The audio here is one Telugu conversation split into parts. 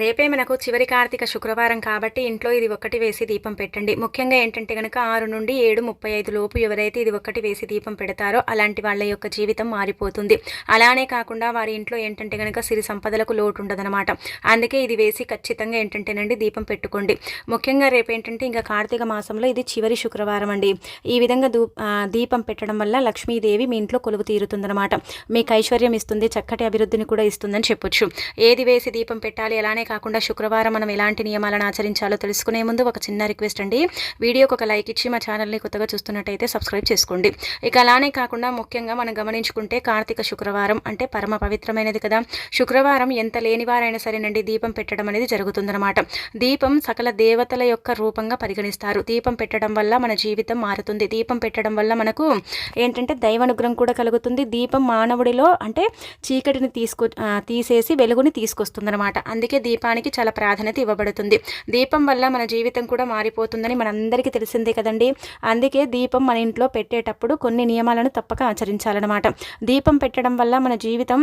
రేపే మనకు చివరి కార్తీక శుక్రవారం కాబట్టి ఇంట్లో ఇది ఒక్కటి వేసి దీపం పెట్టండి. ముఖ్యంగా ఏంటంటే కనుక ఆరు నుండి ఏడు ముప్పై ఐదు లోపు ఎవరైతే ఇది ఒక్కటి వేసి దీపం పెడతారో అలాంటి వాళ్ళ యొక్క జీవితం మారిపోతుంది. అలానే కాకుండా వారి ఇంట్లో ఏంటంటే కనుక సిరి సంపదలకు లోటు ఉండదనమాట అందుకే ఇది వేసి ఖచ్చితంగా ఏంటంటేనండి దీపం పెట్టుకోండి. ముఖ్యంగా రేపు ఏంటంటే ఇంకా కార్తీక మాసంలో ఇది చివరి శుక్రవారం అండి. ఈ విధంగా దీపం పెట్టడం వల్ల లక్ష్మీదేవి మీ ఇంట్లో కొలువు తీరుతుందనమాట మీకు ఐశ్వర్యం ఇస్తుంది చక్కటి అభివృద్ధిని కూడా ఇస్తుందని చెప్పొచ్చు. ఏది వేసి దీపం పెట్టాలి అలానే కాకుండా శుక్రవారం మనం ఎలాంటి నియమాలను ఆచరించాలో తెలుసుకునే ముందు ఒక చిన్న రిక్వెస్ట్ అండి. వీడియోకి ఒక లైక్ ఇచ్చి మా ఛానల్ని కొత్తగా చూస్తున్నట్టయితే సబ్స్క్రైబ్ చేసుకోండి. ఇక అలానే కాకుండా ముఖ్యంగా మనం గమనించుకుంటే కార్తీక శుక్రవారం అంటే పరమ పవిత్రమైనది కదా. శుక్రవారం ఎంత లేనివారైనా సరేనండి దీపం పెట్టడం అనేది జరుగుతుందన్నమాట. దీపం సకల దేవతల యొక్క రూపంగా పరిగణిస్తారు. దీపం పెట్టడం వల్ల మన జీవితం మారుతుంది. దీపం పెట్టడం వల్ల మనకు ఏంటంటే దైవానుగ్రహం కూడా కలుగుతుంది. దీపం మానవుడిలో అంటే చీకటిని తీసుకు తీసేసి వెలుగుని తీసుకొస్తుందన్నమాట. అందుకే దీపానికి చాలా ప్రాధాన్యత ఇవ్వబడుతుంది. దీపం వల్ల మన జీవితం కూడా మారిపోతుందని మనందరికీ తెలిసిందే కదండి. అందుకే దీపం మన ఇంట్లో పెట్టేటప్పుడు కొన్ని నియమాలను తప్పక ఆచరించాలన్నమాట. దీపం పెట్టడం వల్ల మన జీవితం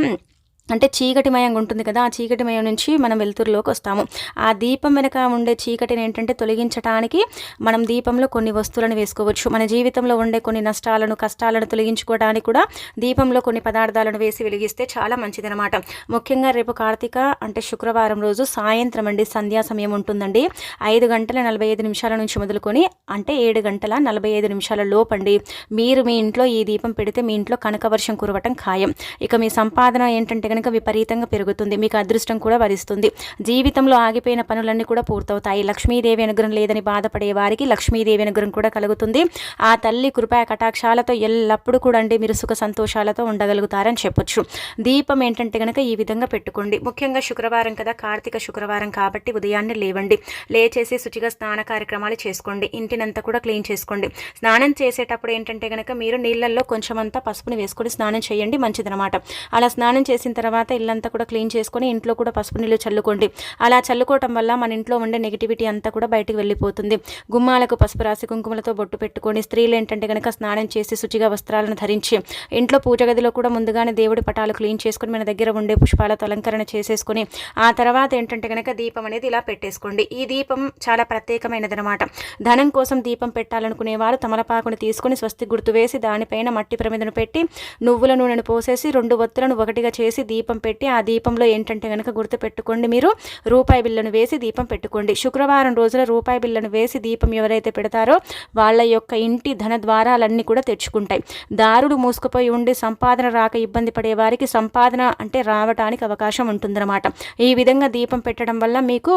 అంటే చీకటిమయంగా ఉంటుంది కదా ఆ చీకటిమయం నుంచి మనం వెలుతురులోకి వస్తాము. ఆ దీపం వెనక ఉండే చీకటిని ఏంటంటే తొలగించడానికి మనం దీపంలో కొన్ని వస్తువులను వేసుకోవచ్చు. మన జీవితంలో ఉండే కొన్ని నష్టాలను కష్టాలను తొలగించుకోవడానికి కూడా దీపంలో కొన్ని పదార్థాలను వేసి వెలిగిస్తే చాలా మంచిదనమాట ముఖ్యంగా రేపు కార్తీక అంటే శుక్రవారం రోజు సాయంత్రం అండి సంధ్యా సమయం ఉంటుందండి. ఐదు గంటల నలభై ఐదు నిమిషాల నుంచి మొదలుకొని అంటే ఏడు గంటల నలభై ఐదు నిమిషాల లోపండి. మీరు మీ ఇంట్లో ఈ దీపం పెడితే మీ ఇంట్లో కనక వర్షం కురవటం ఖాయం. ఇక మీ సంపాదన ఏంటంటే కనుక విపరీతంగా పెరుగుతుంది. మీకు అదృష్టం కూడా వరిస్తుంది. జీవితంలో ఆగిపోయిన పనులన్నీ కూడా పూర్తవుతాయి. లక్ష్మీదేవి అనుగ్రహం లేదని బాధపడే వారికి లక్ష్మీదేవి అనుగ్రహం కూడా కలుగుతుంది. ఆ తల్లి కృపా కటాక్షాలతో ఎల్లప్పుడూ కూడా అండి మీరు సుఖ సంతోషాలతో ఉండగలుగుతారని చెప్పొచ్చు. దీపం ఏంటంటే కనుక ఈ విధంగా పెట్టుకోండి. ముఖ్యంగా శుక్రవారం కదా కార్తీక శుక్రవారం కాబట్టి ఉదయాన్నే లేవండి. లేచేసి శుచిగా స్నాన కార్యక్రమాలు చేసుకోండి. ఇంటినంతా కూడా క్లీన్ చేసుకోండి. స్నానం చేసేటప్పుడు ఏంటంటే కనుక మీరు నీళ్ళల్లో కొంచెం అంతా పసుపుని వేసుకొని స్నానం చేయండి. మంచిదనమాట అలా స్నానం చేసిన తర్వాత తర్వాత ఇల్లంతా కూడా క్లీన్ చేసుకొని ఇంట్లో కూడా పసుపు నీళ్ళు చల్లుకోండి. అలా చల్లుకోవటం వల్ల మన ఇంట్లో ఉండే నెగిటివిటీ అంతా కూడా బయటకు వెళ్ళిపోతుంది. గుమ్మాలకు పసుపు రాసి కుంకుమలతో బొట్టు పెట్టుకొని స్త్రీలు ఏంటంటే కనుక స్నానం చేసి శుచిగా వస్త్రాలను ధరించి ఇంట్లో పూజ గదిలో కూడా ముందుగానే దేవుడి పటాలు క్లీన్ చేసుకుని మన దగ్గర ఉండే పుష్పాలతో అలంకరణ చేసేసుకుని ఆ తర్వాత ఏంటంటే కనుక దీపం అనేది ఇలా పెట్టేసుకోండి. ఈ దీపం చాలా ప్రత్యేకమైనది అనమాట ధనం కోసం దీపం పెట్టాలనుకునే వారు తమలపాకుని తీసుకుని స్వస్తి గుర్తు వేసి దానిపైన మట్టి ప్రమిదను పెట్టి నువ్వుల నూనెను పోసేసి రెండు ఒత్తులను ఒకటిగా చేసి దీపం పెట్టి ఆ దీపంలో ఏంటంటే కనుక గుర్తు పెట్టుకోండి మీరు రూపాయి బిల్లను వేసి దీపం పెట్టుకోండి. శుక్రవారం రోజున రూపాయి బిల్లను వేసి దీపం ఎవరైతే పెడతారో వాళ్ళ యొక్క ఇంటి ధన ద్వారాలన్నీ కూడా తెచ్చుకుంటాయి. దారుడు మూసుకుపోయి ఉండి సంపాదన రాక ఇబ్బంది పడే వారికి సంపాదన అంటే రావటానికి అవకాశం ఉంటుందన్నమాట. ఈ విధంగా దీపం పెట్టడం వల్ల మీకు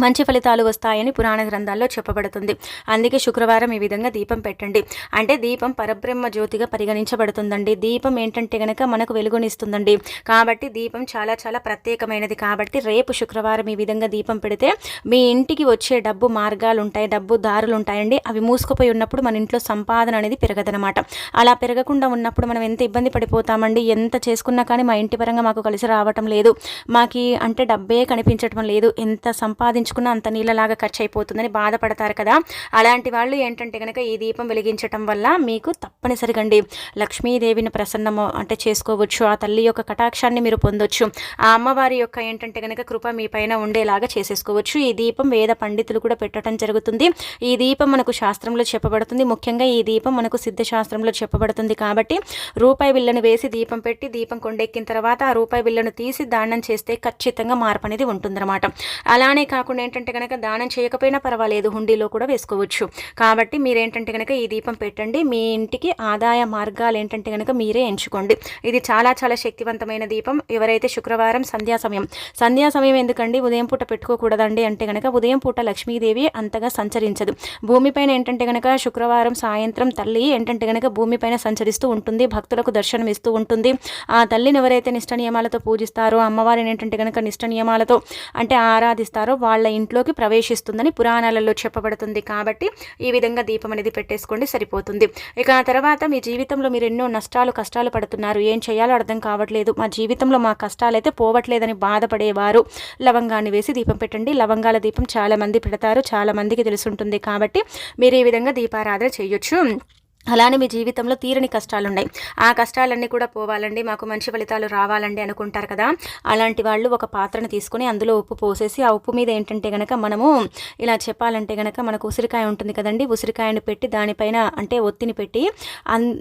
మంచి ఫలితాలు వస్తాయని పురాణ గ్రంథాల్లో చెప్పబడుతుంది. అందుకే శుక్రవారం ఈ విధంగా దీపం పెట్టండి. అంటే దీపం పరబ్రహ్మ జ్యోతిగా పరిగణించబడుతుందండి. దీపం ఏంటంటే కనుక మనకు వెలుగునిస్తుందండి. కాబట్టి దీపం చాలా చాలా ప్రత్యేకమైనది. కాబట్టి రేపు శుక్రవారం ఈ విధంగా దీపం పెడితే మీ ఇంటికి వచ్చే డబ్బు మార్గాలు ఉంటాయి డబ్బు దారులు ఉంటాయండి అవి మూసుకుపోయి ఉన్నప్పుడు మన ఇంట్లో సంపాదన అనేది పెరగదనమాట. అలా పెరగకుండా ఉన్నప్పుడు మనం ఎంత ఇబ్బంది పడిపోతామండి? ఎంత చేసుకున్నా కానీ మా ఇంటి పరంగా మాకు కలిసి రావటం లేదు. మాకి అంటే డబ్బే కనిపించటం లేదు. ఎంత సంపాదించ వెలిగించుకున్న అంత నీళ్ళలాగా ఖర్చు అయిపోతుందని బాధపడతారు కదా. అలాంటి వాళ్ళు ఏంటంటే కనుక ఈ దీపం వెలిగించటం వల్ల మీకు తప్పనిసరిగా అండి లక్ష్మీదేవిని ప్రసన్నము అంటే చేసుకోవచ్చు. ఆ తల్లి యొక్క కటాక్షాన్ని మీరు పొందొచ్చు. ఆ అమ్మవారి యొక్క ఏంటంటే కనుక కృప మీ పైన ఉండేలాగా చేసేసుకోవచ్చు. ఈ దీపం వేద పండితులు కూడా పెట్టడం జరుగుతుంది. ఈ దీపం మనకు శాస్త్రంలో చెప్పబడుతుంది. ముఖ్యంగా ఈ దీపం మనకు సిద్ధశాస్త్రంలో చెప్పబడుతుంది కాబట్టి రూపాయి బిల్లను వేసి దీపం పెట్టి దీపం కొండెక్కిన తర్వాత ఆ రూపాయి బిల్లను తీసి దానం చేస్తే ఖచ్చితంగా మార్పు అనేది ఉంటుందన్నమాట. అలానే కాకుండా కాకుండా ఏంటంటే కనుక దానం చేయకపోయినా పర్వాలేదు హుండీలో కూడా వేసుకోవచ్చు. కాబట్టి మీరేంటంటే కనుక ఈ దీపం పెట్టండి. మీ ఇంటికి ఆదాయ మార్గాలు ఏంటంటే కనుక మీరే ఎంచుకోండి. ఇది చాలా చాలా శక్తివంతమైన దీపం. ఎవరైతే శుక్రవారం సంధ్యా సమయం సంధ్యా సమయం ఎందుకండి? ఉదయం పూట పెట్టుకోకూడదండి అంటే కనుక ఉదయం పూట లక్ష్మీదేవి అంతగా సంచరించదు. భూమిపైన ఏంటంటే కనుక శుక్రవారం సాయంత్రం తల్లి ఏంటంటే కనుక భూమిపైన సంచరిస్తూ ఉంటుంది. భక్తులకు దర్శనం ఇస్తూ ఉంటుంది. ఆ తల్లిని ఎవరైతే నిష్ట నియమాలతో పూజిస్తారో అమ్మవారిని ఏంటంటే కనుక నిష్ట నియమాలతో అంటే ఆరాధిస్తారో వాళ్ళ వాళ్ళ ఇంట్లోకి ప్రవేశిస్తుందని పురాణాలలో చెప్పబడుతుంది. కాబట్టి ఈ విధంగా దీపం అనేది పెట్టేసుకోండి సరిపోతుంది. ఇక ఆ తర్వాత మీ జీవితంలో మీరు ఎన్నో నష్టాలు కష్టాలు పడుతున్నారు. ఏం చేయాలో అర్థం కావట్లేదు. మా జీవితంలో మా కష్టాలు అయితే పోవట్లేదని బాధపడేవారు. లవంగాన్ని వేసి దీపం పెట్టండి. లవంగాల దీపం చాలామంది పెడతారు. చాలా మందికి తెలుసుంటుంది. కాబట్టి మీరు ఈ విధంగా దీపారాధన చేయొచ్చు. అలానే మీ జీవితంలో తీరని కష్టాలు ఉన్నాయి ఆ కష్టాలన్నీ కూడా పోవాలండి. మాకు మంచి ఫలితాలు రావాలండి అనుకుంటారు కదా. అలాంటి వాళ్ళు ఒక పాత్రను తీసుకొని అందులో ఉప్పు పోసేసి ఆ ఉప్పు మీద ఏంటంటే గనక మనము ఇలా చెప్పాలంటే గనక మనకు ఉసిరికాయ ఉంటుంది కదండి. ఉసిరికాయను పెట్టి దానిపైన అంటే ఒత్తిని పెట్టి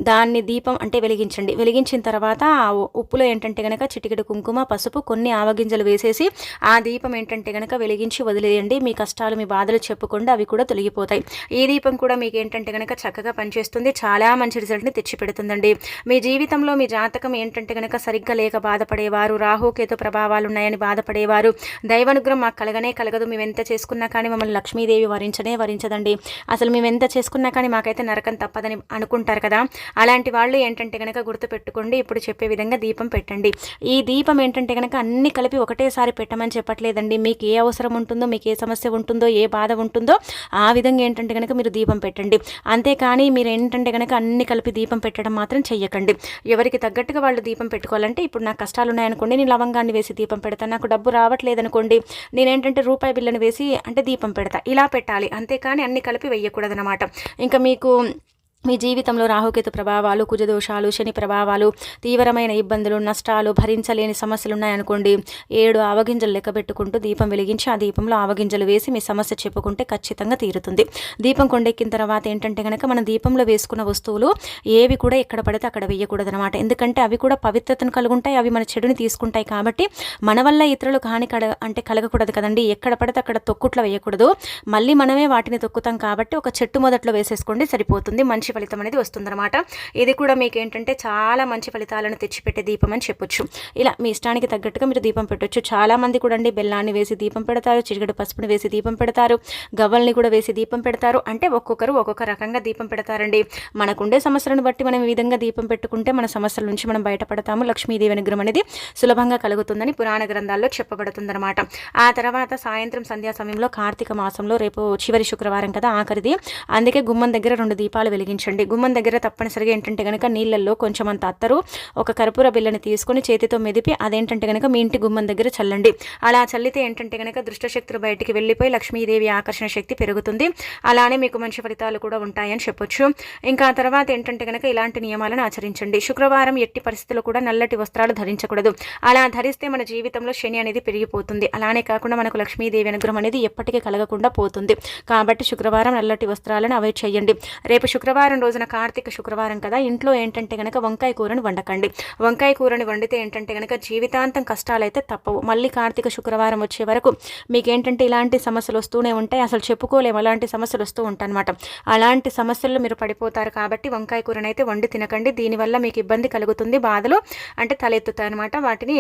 దాన్ని దీపం అంటే వెలిగించండి. వెలిగించిన తర్వాత ఆ ఉప్పులో ఏంటంటే గనక చిటికెడు కుంకుమ పసుపు కొన్ని ఆవగింజలు వేసేసి ఆ దీపం ఏంటంటే గనక వెలిగించి వదిలేయండి. మీ కష్టాలు మీ బాధలు చెప్పుకుండా. అవి కూడా తొలగిపోతాయి. ఈ దీపం కూడా మీకు ఏంటంటే గనక చక్కగా పనిచేస్తుంది. చాలా మంచి రిజల్ట్ని తెచ్చిపెడుతుందండి. మీ జీవితంలో మీ జాతకం ఏంటంటే కనుక సరిగ్గా లేక బాధపడేవారు రాహుకేతు ప్రభావాలు ఉన్నాయని బాధపడేవారు దైవానుగ్రహం మాకు కలగనే కలగదు మేము ఎంత చేసుకున్నా కానీ మమ్మల్ని లక్ష్మీదేవి వరించనే వరించదండి. అసలు మేము ఎంత చేసుకున్నా కానీ మాకైతే నరకం తప్పదని అనుకుంటారు కదా. అలాంటి వాళ్ళు ఏంటంటే కనుక గుర్తుపెట్టుకోండి ఇప్పుడు చెప్పే విధంగా దీపం పెట్టండి. ఈ దీపం ఏంటంటే కనుక అన్ని కలిపి ఒకటేసారి పెట్టమని చెప్పట్లేదండి. మీకు ఏ అవసరం ఉంటుందో మీకు ఏ సమస్య ఉంటుందో ఏ బాధ ఉంటుందో ఆ విధంగా ఏంటంటే కనుక మీరు దీపం పెట్టండి. అంతేకాని మీరు ఏంటంటే అంటే కనుక అన్ని కలిపి దీపం పెట్టడం మాత్రం చెయ్యకండి. ఎవరికి తగ్గట్టుగా వాళ్ళు దీపం పెట్టుకోవాలంటే ఇప్పుడు నాకు కష్టాలు ఉన్నాయనుకోండి నేను లవంగాన్ని వేసి దీపం పెడతాను నాకు డబ్బు రావట్లేదనుకోండి నేనేంటంటే రూపాయి బిల్లను వేసి అంటే దీపం పెడతా. ఇలా పెట్టాలి. అంతేకాని అన్ని కలిపి వేయకూడదనమాట ఇంకా మీకు మీ జీవితంలో రాహుకేతు ప్రభావాలు కుజదోషాలు శని ప్రభావాలు తీవ్రమైన ఇబ్బందులు నష్టాలు భరించలేని సమస్యలు ఉన్నాయనుకోండి ఏడు ఆవగింజలు లెక్క పెట్టుకుంటూ దీపం వెలిగించి ఆ దీపంలో ఆవగింజలు వేసి మీ సమస్య చెప్పుకుంటే ఖచ్చితంగా తీరుతుంది. దీపం కొండెక్కిన తర్వాత ఏంటంటే కనుక మన దీపంలో వేసుకున్న వస్తువులు ఏవి కూడా ఎక్కడ పడితే అక్కడ వేయకూడదు అనమాట ఎందుకంటే అవి కూడా పవిత్రతను కలుగుంటాయి అవి మన చెడుని తీసుకుంటాయి కాబట్టి మన వల్ల ఇతరులు హాని కడ అంటే కలగకూడదు కదండి. ఎక్కడ పడితే అక్కడ తొక్కుట్లో వేయకూడదు. మళ్ళీ మనమే వాటిని తొక్కుతాం కాబట్టి ఒక చెట్టు మొదట్లో వేసేసుకోండి సరిపోతుంది. మంచి ఫలితం అనేది వస్తుందన్నమాట. ఇది కూడా మీకు ఏంటంటే చాలా మంచి ఫలితాలను తెచ్చిపెట్టే దీపం అని చెప్పొచ్చు. ఇలా మీ ఇష్టానికి తగ్గట్టుగా మీరు దీపం పెట్టొచ్చు. చాలా మంది కూడా అండి బెల్లాన్ని వేసి దీపం పెడతారు చిరుగడు పసుపుని వేసి దీపం పెడతారు గవ్వల్ని కూడా వేసి దీపం పెడతారు. అంటే ఒక్కొక్కరు ఒక్కొక్క రకంగా దీపం పెడతారండి. మనకుండే సమస్యలను బట్టి మనం ఈ విధంగా దీపం పెట్టుకుంటే మన సమస్యల నుంచి మనం బయటపడతాము. లక్ష్మీదేవి అనుగ్రహం అనేది సులభంగా కలుగుతుందని పురాణ గ్రంథాల్లో చెప్పబడుతుందన్నమాట. ఆ తర్వాత సాయంత్రం సంధ్యా సమయంలో కార్తీక మాసంలో రేపు చివరి శుక్రవారం కదా ఆఖరిది. అందుకే గుమ్మం దగ్గర రెండు దీపాలు వెలిగించారు ఉంచండి గుమ్మం దగ్గర తప్పనిసరిగా ఏంటంటే కనుక నీళ్ళల్లో కొంచెం అంత అత్తరు. ఒక కర్పూర బిల్లని తీసుకొని చేతితో మెదిపి అదేంటంటే కనుక మీ ఇంటి గుమ్మం దగ్గర చల్లండి. అలా చల్లితే ఏంటంటే కనుక దృష్టశక్తులు బయటికి వెళ్ళిపోయి లక్ష్మీదేవి ఆకర్షణ శక్తి పెరుగుతుంది. అలానే మీకు మంచి ఫలితాలు కూడా ఉంటాయని చెప్పొచ్చు. ఇంకా తర్వాత ఏంటంటే కనుక ఇలాంటి నియమాలను ఆచరించండి. శుక్రవారం ఎట్టి పరిస్థితుల్లో కూడా నల్లటి వస్త్రాలు ధరించకూడదు. అలా ధరిస్తే మన జీవితంలో శని అనేది పెరిగిపోతుంది. అలానే కాకుండా మనకు లక్ష్మీదేవి అనుగ్రహం అనేది ఎప్పటికీ కలగకుండా పోతుంది. కాబట్టి శుక్రవారం నల్లటి వస్త్రాలను అవాయిడ్ చేయండి. రేపు శుక్రవారం శుక్రవారం రోజున కార్తీక శుక్రవారం కదా. ఇంట్లో ఏంటంటే కనుక వంకాయ కూరని వండకండి. వంకాయ కూరని వండితే ఏంటంటే కనుక జీవితాంతం కష్టాలైతే తప్పవు. మళ్ళీ కార్తీక శుక్రవారం వచ్చే వరకు మీకు ఏంటంటే ఇలాంటి సమస్యలు వస్తూనే ఉంటాయి. అసలు చెప్పుకోలేము. అలాంటి సమస్యలు వస్తూ ఉంటాయన్నమాట. అలాంటి సమస్యల్లో మీరు పడిపోతారు కాబట్టి వంకాయ కూరని అయితే వండి తినకండి. దీనివల్ల మీకు ఇబ్బంది కలుగుతుంది. బాధలు అంటే తలెత్తుతాయి అనమాట వాటిని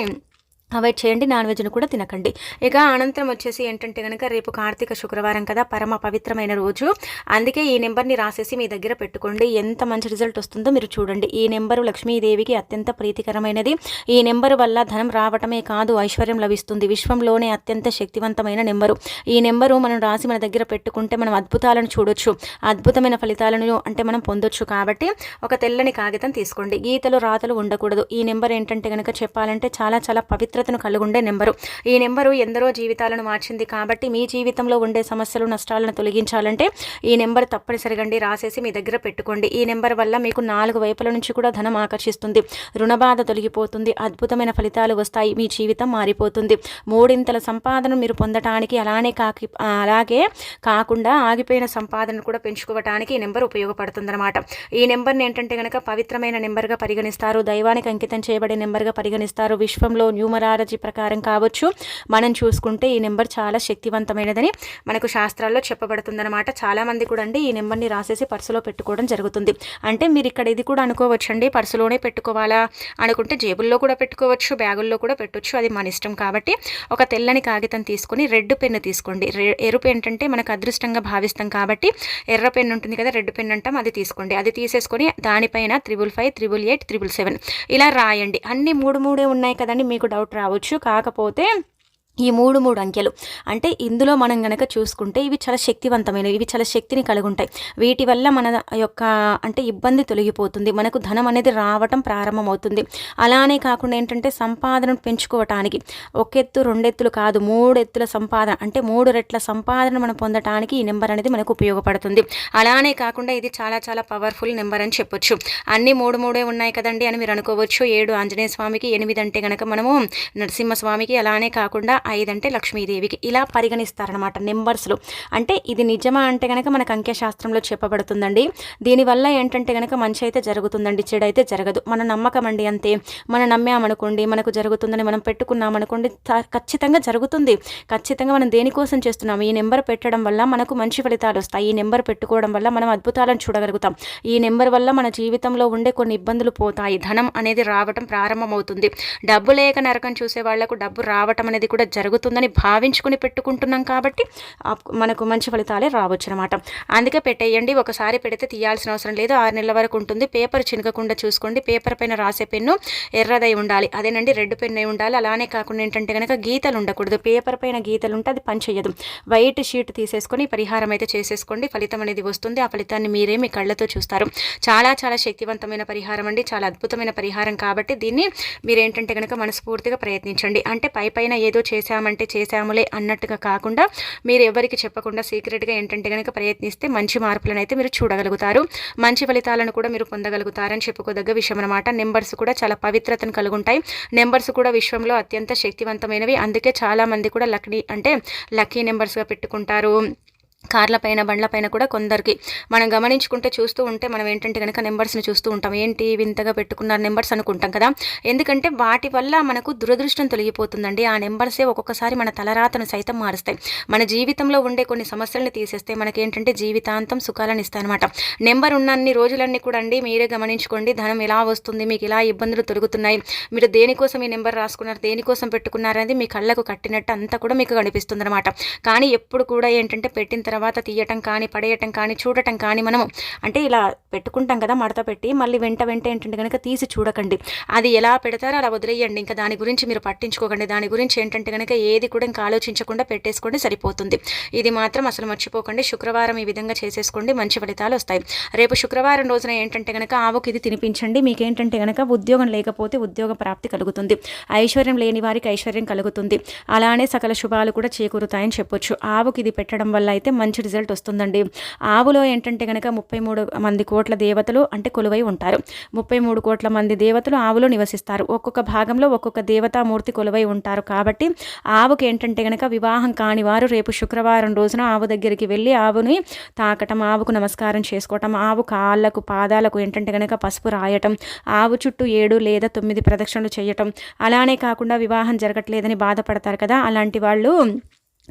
అవాయిడ్ చేయండి నాన్ వెజ్ను కూడా తినకండి. ఇక అనంతరం వచ్చేసి ఏంటంటే కనుక రేపు కార్తీక శుక్రవారం కదా పరమ పవిత్రమైన రోజు. అందుకే ఈ నెంబర్ని రాసేసి మీ దగ్గర పెట్టుకోండి. ఎంత మంచి రిజల్ట్ వస్తుందో మీరు చూడండి. ఈ నెంబరు లక్ష్మీదేవికి అత్యంత ప్రీతికరమైనది. ఈ నెంబరు వల్ల ధనం రావటమే కాదు ఐశ్వర్యం లభిస్తుంది. విశ్వంలోనే అత్యంత శక్తివంతమైన నెంబరు. ఈ నెంబరు మనం రాసి మన దగ్గర పెట్టుకుంటే మనం అద్భుతాలను చూడొచ్చు. అద్భుతమైన ఫలితాలను అంటే మనం పొందొచ్చు కాబట్టి ఒక తెల్లని కాగితం తీసుకోండి. గీతలు రాతలు ఉండకూడదు. ఈ నెంబర్ ఏంటంటే కనుక చెప్పాలంటే చాలా చాలా పవిత్ర పవిత్రతను కలుగుండే నెంబరు. ఈ నెంబరు ఎందరో జీవితాలను మార్చింది. కాబట్టి మీ జీవితంలో ఉండే సమస్యలు నష్టాలను తొలగించాలంటే ఈ నెంబర్ తప్పనిసరిగండి రాసేసి మీ దగ్గర పెట్టుకోండి. ఈ నెంబర్ వల్ల మీకు నాలుగు వైపుల నుంచి కూడా ధనం ఆకర్షిస్తుంది. రుణబాధ తొలగిపోతుంది. అద్భుతమైన ఫలితాలు వస్తాయి. మీ జీవితం మారిపోతుంది. మూడింతల సంపాదన మీరు పొందటానికి అలానే కాకి అలాగే కాకుండా ఆగిపోయిన సంపాదన కూడా పెంచుకోవటానికి ఈ నెంబర్ ఉపయోగపడుతుందన్నమాట. ఈ నెంబర్ని ఏంటంటే కనుక పవిత్రమైన నెంబర్గా పరిగణిస్తారు. దైవానికి అంకితం చేయబడే నెంబర్గా పరిగణిస్తారు. విశ్వంలో న్యూమర్ న్యూమరాలజీ ప్రకారం కావచ్చు. మనం చూసుకుంటే ఈ నెంబర్ చాలా శక్తివంతమైనదని మనకు శాస్త్రాల్లో చెప్పబడుతుందన్నమాట. చాలామంది కూడా అండి ఈ నెంబర్ని రాసేసి పర్సులో పెట్టుకోవడం జరుగుతుంది. అంటే మీరు ఇక్కడ ఇది కూడా అనుకోవచ్చు అండి పర్సులోనే పెట్టుకోవాలా అనుకుంటే జేబుల్లో కూడా పెట్టుకోవచ్చు బ్యాగుల్లో కూడా పెట్టవచ్చు అది మన ఇష్టం కాబట్టి ఒక తెల్లని కాగితం తీసుకొని రెడ్ పెన్ను తీసుకోండి. ఎరుపు ఏంటంటే మనకు అదృష్టంగా భావిస్తాం కాబట్టి ఎర్ర పెన్ను ఉంటుంది కదా రెడ్ పెన్ అంటాం అది తీసుకోండి. అది తీసేసుకొని దానిపైన triple five triple eight triple seven ఇలా రాయండి. అన్ని మూడు మూడే ఉన్నాయి కదండి మీకు డౌట్ రావచ్చు. కాకపోతే ఈ మూడు మూడు అంకెలు. అంటే ఇందులో మనం గనక చూసుకుంటే ఇవి చాలా శక్తివంతమైనవి ఇవి చాలా శక్తిని కలిగి ఉంటాయి వీటి వల్ల మన యొక్క అంటే ఇబ్బంది తొలగిపోతుంది మనకు ధనం అనేది రావటం ప్రారంభమవుతుంది. అలానే కాకుండా ఏంటంటే సంపాదనను పెంచుకోవటానికి ఒక ఎత్తు రెండెత్తులు కాదు మూడు ఎత్తుల సంపాదన అంటే మూడు రెట్ల సంపాదన మనం పొందటానికి ఈ నెంబర్ అనేది మనకు ఉపయోగపడుతుంది. అలానే కాకుండా ఇది చాలా చాలా పవర్ఫుల్ నెంబర్ అని చెప్పొచ్చు. అన్ని మూడు మూడే ఉన్నాయి కదండి అని మీరు అనుకోవచ్చు. ఏడు ఆంజనేయ స్వామికి ఎనిమిది అంటే కనుక మనము నరసింహస్వామికి అలానే కాకుండా ఐదు అంటే లక్ష్మీదేవికి. ఇలా పరిగణిస్తారనమాట నెంబర్స్లో. అంటే ఇది నిజమా అంటే కనుక మనకు అంక్యశాస్త్రంలో చెప్పబడుతుందండి. దీనివల్ల ఏంటంటే కనుక మంచి అయితే జరుగుతుందండి చెడు అయితే జరగదు. మన నమ్మకం అండి అంతే. మనం నమ్మామనుకోండి మనకు జరుగుతుందని మనం పెట్టుకున్నామనుకోండి ఖచ్చితంగా జరుగుతుంది. ఖచ్చితంగా మనం దేనికోసం చేస్తున్నాం? ఈ నెంబర్ పెట్టడం వల్ల మనకు మంచి ఫలితాలు వస్తాయి. ఈ నెంబర్ పెట్టుకోవడం వల్ల మనం అద్భుతాలను చూడగలుగుతాం. ఈ నెంబర్ వల్ల మన జీవితంలో ఉండే కొన్ని ఇబ్బందులు పోతాయి. ధనం అనేది రావటం ప్రారంభమవుతుంది. డబ్బు లేక నరకం చూసే వాళ్ళకు డబ్బు రావటం అనేది కూడా జరుగుతుందని భావించుకుని పెట్టుకుంటున్నాం కాబట్టి మనకు మంచి ఫలితాలే రావచ్చు అనమాట అందుకే పెట్టేయండి. ఒకసారి పెడితే తీయాల్సిన అవసరం లేదు. ఆరు నెలల వరకు ఉంటుంది. పేపర్ చినకకుండా చూసుకోండి. పేపర్ పైన రాసే పెన్ను ఎర్రదై ఉండాలి. అదేనండి రెడ్ పెన్ను అయి ఉండాలి. అలానే కాకుండా ఏంటంటే కనుక గీతలు ఉండకూడదు. పేపర్ పైన గీతలు ఉంటే అది పనిచేయదు వైట్ షీట్ తీసేసుకొని పరిహారం అయితే చేసేసుకోండి. ఫలితం అనేది వస్తుంది. ఆ ఫలితాన్ని మీరే మీ కళ్ళతో చూస్తారు. చాలా చాలా శక్తివంతమైన పరిహారం అండి. చాలా అద్భుతమైన పరిహారం కాబట్టి దీన్ని మీరేంటంటే కనుక మనస్ఫూర్తిగా ప్రయత్నించండి. అంటే పై పైన ఏదో చేసి చేశామంటే చేశాములే అన్నట్టుగా కాకుండా మీరు ఎవరికి చెప్పకుండా సీక్రెట్గా ఏంటంటే కనుక ప్రయత్నిస్తే మంచి మార్పులను అయితే మీరు చూడగలుగుతారు. మంచి ఫలితాలను కూడా మీరు పొందగలుగుతారని చెప్పుకోదగ్గ విషయం అనమాట నెంబర్స్ కూడా చాలా పవిత్రతను కలుగుంటాయి. నెంబర్స్ కూడా విశ్వంలో అత్యంత శక్తివంతమైనవి. అందుకే చాలామంది కూడా లక్నీ అంటే లక్కీ నెంబర్స్గా పెట్టుకుంటారు. కార్ల పైన బండ్ల పైన కూడా కొందరికి మనం గమనించుకుంటే చూస్తూ ఉంటే మనం ఏంటంటే కనుక నెంబర్స్ని చూస్తూ ఉంటాం. ఏంటి వింతగా పెట్టుకున్నారు నెంబర్స్ అనుకుంటాం కదా? ఎందుకంటే వాటి వల్ల మనకు దురదృష్టం తొలగిపోతుందండి. ఆ నెంబర్సే ఒక్కొక్కసారి మన తలరాతను సైతం మారుస్తాయి. మన జీవితంలో ఉండే కొన్ని సమస్యలను తీసేస్తే మనకి ఏంటంటే జీవితాంతం సుఖాలను ఇస్తాయన్నమాట. నెంబర్ ఉన్నన్ని రోజులన్నీ కూడా అండి మీరే గమనించుకోండి. ధనం ఎలా వస్తుంది? మీకు ఇలా ఇబ్బందులు తొలుగుతున్నాయి? మీరు దేనికోసం ఈ నెంబర్ రాసుకున్నారు? దేనికోసం పెట్టుకున్నారు అనేది మీ కళ్ళకు కట్టినట్టు అంతా కూడా మీకు కనిపిస్తుంది అనమాట కానీ ఎప్పుడు కూడా ఏంటంటే పెట్టిన తర్వాత తీయటం కానీ పడేయటం కానీ చూడటం కానీ మనము అంటే ఇలా పెట్టుకుంటాం కదా మడత పెట్టి మళ్ళీ వెంట వెంట ఏంటంటే కనుక తీసి చూడకండి. అది ఎలా పెడతారో అలా వదిలేయండి. ఇంకా దాని గురించి మీరు పట్టించుకోకండి. దాని గురించి ఏంటంటే కనుక ఏది కూడా ఇంకా ఆలోచించకుండా పెట్టేసుకోండి సరిపోతుంది. ఇది మాత్రం అసలు మర్చిపోకండి. శుక్రవారం ఈ విధంగా చేసేసుకోండి. మంచి ఫలితాలు వస్తాయి. రేపు శుక్రవారం రోజున ఏంటంటే కనుక ఆవుకి ఇది తినిపించండి. మీకు ఏంటంటే కనుక ఉద్యోగం లేకపోతే ఉద్యోగ ప్రాప్తి కలుగుతుంది. ఐశ్వర్యం లేని వారికి ఐశ్వర్యం కలుగుతుంది. అలానే సకల శుభాలు కూడా చేకూరుతాయని చెప్పొచ్చు. ఆవుకి ఇది పెట్టడం వల్ల అయితే మంచి రిజల్ట్ వస్తుందండి. ఆవులో ఏంటంటే కనుక ముప్పై మూడు మంది కోట్ల దేవతలు అంటే కొలువై ఉంటారు. ముప్పై మూడు కోట్ల మంది దేవతలు ఆవులో నివసిస్తారు. ఒక్కొక్క భాగంలో ఒక్కొక్క దేవతామూర్తి కొలువై ఉంటారు కాబట్టి ఆవుకి ఏంటంటే కనుక వివాహం కాని వారు రేపు శుక్రవారం రోజున ఆవు దగ్గరికి వెళ్ళి ఆవుని తాకటం ఆవుకు నమస్కారం చేసుకోవటం ఆవు కాళ్ళకు పాదాలకు ఏంటంటే కనుక పసుపు రాయటం ఆవు చుట్టూ ఏడు లేదా తొమ్మిది ప్రదక్షిణలు చేయటం. అలానే కాకుండా వివాహం జరగట్లేదని బాధపడతారు కదా. అలాంటి వాళ్ళు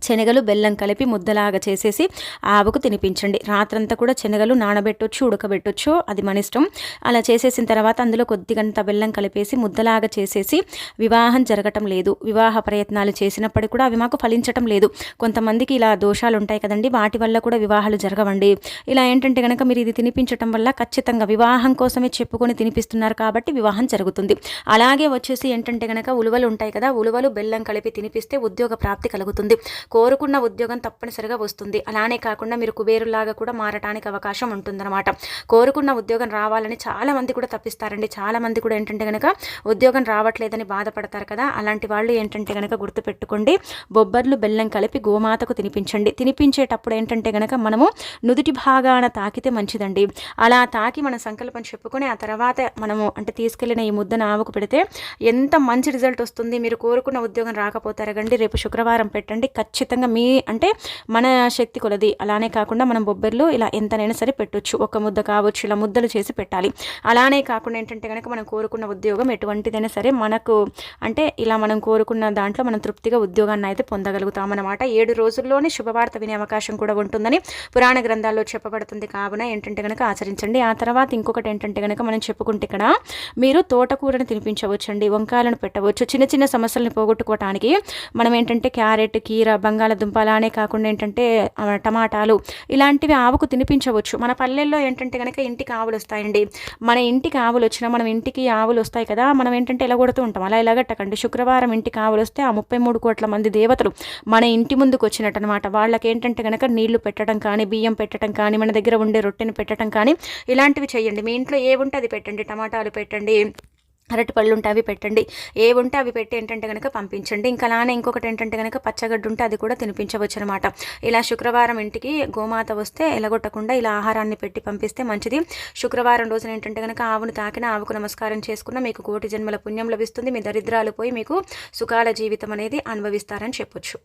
శనగలు బెల్లం కలిపి ముద్దలాగా చేసేసి ఆవుకు తినిపించండి. రాత్రంతా కూడా శనగలు నానబెట్టొచ్చు ఉడకబెట్టొచ్చు. అది మన ఇష్టం. అలా చేసేసిన తర్వాత అందులో కొద్దిగంత బెల్లం కలిపేసి ముద్దలాగా చేసేసి వివాహం జరగటం లేదు. వివాహ ప్రయత్నాలు చేసినప్పటికీ కూడా అవి మాకు ఫలించటం లేదు. కొంతమందికి ఇలా దోషాలు ఉంటాయి కదండి. వాటి వల్ల కూడా వివాహాలు జరగవండి. ఇలా ఏంటంటే కనుక మీరు ఇది తినిపించటం వల్ల ఖచ్చితంగా వివాహం కోసమే చెప్పుకొని తినిపిస్తున్నారు కాబట్టి వివాహం జరుగుతుంది. అలాగే వచ్చేసి ఏంటంటే కనుక ఉలువలు ఉంటాయి కదా ఉలువలు బెల్లం కలిపి తినిపిస్తే ఉద్యోగ ప్రాప్తి కలుగుతుంది. కోరుకున్న ఉద్యోగం తప్పనిసరిగా వస్తుంది. అలానే కాకుండా మీరు కుబేరులాగా కూడా మారటానికి అవకాశం ఉంటుందన్నమాట. కోరుకున్న ఉద్యోగం రావాలని చాలా మంది కూడా తప్పిస్తారండి. చాలా మంది కూడా ఏంటంటే కనుక ఉద్యోగం రావట్లేదని బాధపడతారు కదా. అలాంటి వాళ్ళు ఏంటంటే కనుక గుర్తుపెట్టుకోండి. బొబ్బర్లు బెల్లం కలిపి గోమాతకు తినిపించండి. తినిపించేటప్పుడు ఏంటంటే కనుక మనము నుదుటి భాగాన తాకితే మంచిదండి. అలా తాకి మన సంకల్పం చెప్పుకొని ఆ తర్వాత మనము అంటే తీసుకెళ్ళిన ఈ ముద్దను ఆవుకు పెడితే ఎంత మంచి రిజల్ట్ వస్తుంది. మీరు కోరుకున్న ఉద్యోగం రాకపోతారు కండి రేపు శుక్రవారం పెట్టండి. ఖచ్చితంగా ఖచ్చితంగా మీ అంటే మన శక్తి కొలది. అలానే కాకుండా మనం బొబ్బర్లు ఇలా ఎంతనైనా సరే పెట్టొచ్చు. ఒక ముద్ద కావచ్చు ఇలా ముద్దలు చేసి పెట్టాలి. అలానే కాకుండా ఏంటంటే కనుక మనం కోరుకున్న ఉద్యోగం ఎటువంటిదైనా సరే మనకు అంటే ఇలా మనం కోరుకున్న దాంట్లో మనం తృప్తిగా ఉద్యోగాన్ని అయితే పొందగలుగుతామన్నమాట. ఏడు రోజుల్లోనే శుభవార్త వినే అవకాశం కూడా ఉంటుందని పురాణ గ్రంథాల్లో చెప్పబడుతుంది. కావున ఏంటంటే కనుక ఆచరించండి. ఆ తర్వాత ఇంకొకటి ఏంటంటే కనుక మనం చెప్పుకుంటే ఇక్కడ మీరు తోటకూరని తినిపించవచ్చు అండి వంకాయలను పెట్టవచ్చు. చిన్న చిన్న సమస్యలను పోగొట్టుకోవడానికి మనం ఏంటంటే క్యారెట్ కీర బంగాళదుంప అలానే కాకుండా ఏంటంటే టమాటాలు ఇలాంటివి ఆవుకు తినిపించవచ్చు. మన పల్లెల్లో ఏంటంటే కనుక ఇంటికి ఆవులు వస్తాయండి. మన ఇంటికి ఆవులు వచ్చినా మనం ఇంటికి ఆవులు వస్తాయి కదా మనం ఏంటంటే ఎలా ఉంటాం. అలా ఎలాగట్టకండి శుక్రవారం ఇంటికి ఆవులు వస్తే ఆ ముప్పై మూడు కోట్ల మంది దేవతలు మన ఇంటి ముందుకు వచ్చినట్టు అనమాట వాళ్ళకి ఏంటంటే కనుక నీళ్ళు పెట్టడం కానీ బియ్యం పెట్టడం కానీ మన దగ్గర ఉండే రొట్టెని పెట్టడం కానీ ఇలాంటివి చేయండి. మీ ఇంట్లో ఏ ఉంటే అది పెట్టండి. టమాటాలు పెట్టండి. అరటిపళ్ళు ఉంటే అవి పెట్టండి. ఏవి ఉంటే అవి పెట్టి ఏంటంటే కనుక పంపించండి. ఇంకా అలానే ఇంకొకటి ఏంటంటే కనుక పచ్చగడ్డి ఉంటే అది కూడా తినిపించవచ్చు అనమాట ఇలా శుక్రవారం ఇంటికి గోమాత వస్తే ఎలగొట్టకుండా ఇలా ఆహారాన్ని పెట్టి పంపిస్తే మంచిది. శుక్రవారం రోజున ఏంటంటే కనుక ఆవును తాకిన ఆవుకు నమస్కారం చేసుకున్న మీకు కోటి జన్మల పుణ్యం లభిస్తుంది. మీ దరిద్రాలు పోయి మీకు సుఖాల జీవితం అనేది అనుభవిస్తారని చెప్పొచ్చు.